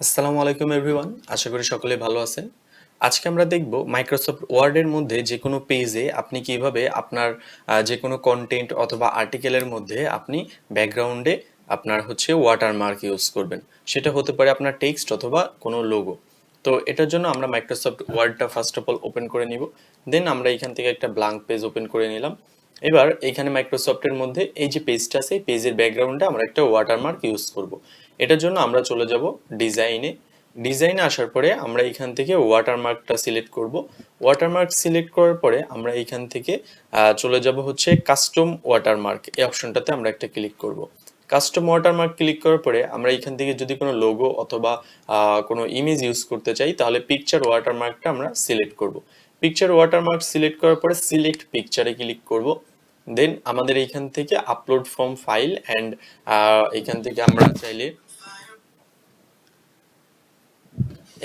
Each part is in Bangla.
আসসালামু আলাইকুম এভরিওয়ান আশা করি সকলে ভালো আছেন। আজকে আমরা দেখব মাইক্রোসফট ওয়ার্ডের মধ্যে যে কোনো পেজে আপনি কীভাবে আপনার যে কোনো কন্টেন্ট অথবা আর্টিকেলের মধ্যে আপনি ব্যাকগ্রাউন্ডে আপনার হচ্ছে ওয়াটারমার্ক ইউজ করবেন। সেটা হতে পারে আপনার টেক্সট অথবা কোনো লোগো তো এটার জন্য আমরা মাইক্রোসফট ওয়ার্ডটা ফার্স্ট অফ অল ওপেন করে নিব। দেন আমরা এখান থেকে একটা ব্ল্যাঙ্ক পেজ ওপেন করে নিলাম। এবার এখানে মাইক্রোসফটের মধ্যে এই যে পেজটা আছে পেজের ব্যাকগ্রাউন্ডে আমরা একটা ওয়াটারমার্ক ইউজ করব। এটার জন্য আমরা চলে যাব ডিজাইনে ডিজাইনে আসার পরে আমরা এখান থেকে ওয়াটারমার্কটা সিলেক্ট করব। ওয়াটারমার্ক সিলেক্ট করার পরে আমরা এখান থেকে চলে যাব হচ্ছে কাস্টম ওয়াটারমার্ক এই অপশনটাতে আমরা একটা ক্লিক করব। কাস্টম ওয়াটারমার্ক ক্লিক করার পরে আমরা এখান থেকে যদি কোনো লোগো অথবা কোনো ইমেজ ইউজ করতে চাই, তাহলে পিকচার ওয়াটারমার্কটা আমরা সিলেক্ট করব। পিকচার ওয়াটারমার্ক সিলেক্ট করার পরে সিলেক্ট পিকচারে ক্লিক করব। দেন আমাদের এইখান থেকে আপলোড ফ্রম ফাইল অ্যান্ড এখান থেকে আমরা চাইলে,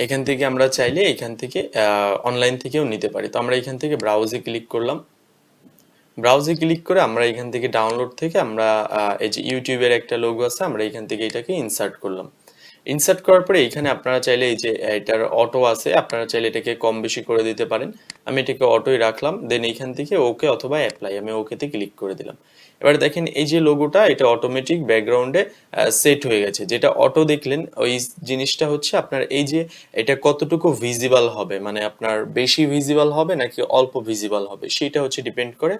এখান থেকে আমরা চাইলে এখান থেকে অনলাইন থেকেও নিতে পারি। তো আমরা এখান থেকে ব্রাউজে ক্লিক করলাম। ব্রাউজে ক্লিক করে আমরা এখান থেকে ডাউনলোড থেকে আমরা এই যে ইউটিউবের একটা লোগো আছে, আমরা এখান থেকে এটাকে ইনসার্ট করলাম। ইনসার্ট করার পরে এখানে আপনারা চাইলে এই যে, এটার অটো আছে, আপনারা চাইলে এটাকে কম বেশি করে দিতে পারেন। আমি এটাকে অটোই রাখলাম দেন এইখান থেকে ওকে অথবা অ্যাপ্লাই আমি ওকেতে ক্লিক করে দিলাম। এবার দেখেন এই যে লোগোটা এটা অটোমেটিক ব্যাকগ্রাউন্ডে সেট হয়ে গেছে। যেটা অটো দেখলেন, ওই জিনিসটা হচ্ছে আপনার এই যে, এটা কতটুকু ভিজিবল হবে? মানে আপনার বেশি ভিজিবল হবে নাকি অল্প ভিজিবল হবে? সেটা হচ্ছে ডিপেন্ড করে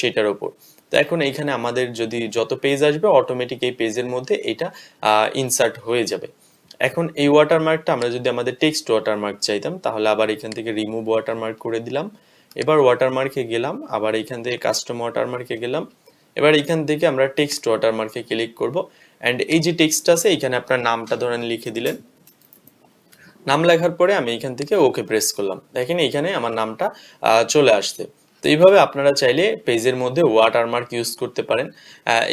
সেটার উপর তো এখন এইখানে আমাদের যদি যত পেজ আসবে অটোমেটিক এই পেজের মধ্যে এটা ইনসার্ট হয়ে যাবে। এখন এই ওয়াটারমার্কটা আমরা যদি আমাদের টেক্সট ওয়াটারমার্ক চাইতাম, তাহলে আবার এখান থেকে রিমুভ ওয়াটারমার্ক করে দিলাম। এবার ওয়াটারমার্কে গেলাম, আবার এখান থেকে কাস্টম ওয়াটারমার্কে গেলাম। এবার এখান থেকে আমরা টেক্সট ওয়াটারমার্কে ক্লিক করব। অ্যান্ড এই যে টেক্সট আছে, এখানে আপনার নামটা ধরেন লিখে দিলেন। নাম লেখার পরে আমি এখান থেকে ওকে প্রেস করলাম। দেখেন এখানে আমার নামটা চলে আসছে। তো এইভাবে আপনারা চাইলে পেজের মধ্যে ওয়াটারমার্ক ইউজ করতে পারেন।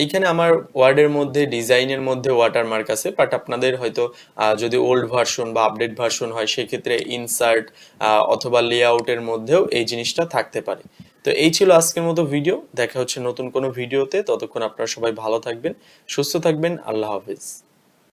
এইখানে আমার ওয়ার্ডের মধ্যে, ডিজাইনের মধ্যে ওয়াটারমার্ক আছে বাট আপনাদের হয়তো যদি ওল্ড ভার্সন বা আপডেট ভার্সন হয়, সেক্ষেত্রে ইনসার্ট অথবা লেআউটের মধ্যেও এই জিনিসটা থাকতে পারে। তো এই ছিল আজকের মতো ভিডিও দেখা হচ্ছে নতুন কোনো ভিডিওতে ততক্ষণ আপনারা সবাই ভালো থাকবেন, সুস্থ থাকবেন। আল্লাহ হাফেজ।